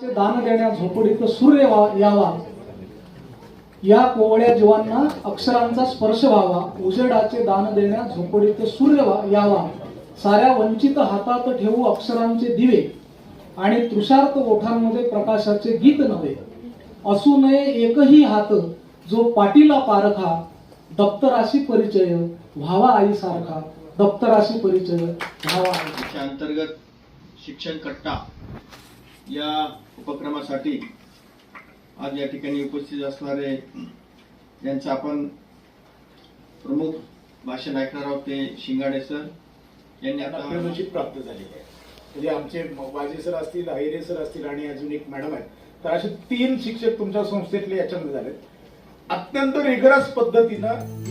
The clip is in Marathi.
दान देण्या झोपडीत सूर्य यावा. या कोवळ्या जीवांना अक्षरांचा स्पर्श व्हावा. उजेडाचे दान देण्या झोपडीत सूर्य यावा. साऱ्या वंचित हातात ठेवू अक्षरांचे दिवे आणि तृषार्थ ओठांमध्ये प्रकाशाचे गीत नव्हे. असू नये एकही हात जो पाटीला पारखा. दप्तराशी परिचय व्हावा आईसारखा. दप्तराशी परिचय व्हावा अंतर्गत शिक्षण कट्टा. या उपक्रमासाठी आज या ठिकाणी उपस्थित असणारे यांचं आपण प्रमुख भाषण ऐकणार आहोत ते शिंगाडे सर. यांनी आता प्राप्त झालेली आहे. म्हणजे आमचे वाजे सर असतील अहिरे सर असतील आणि अजून एक मॅडम आहेत. तर असे तीन शिक्षक तुमच्या संस्थेतले याच्यामध्ये झाले अत्यंत रिगरस पद्धतीनं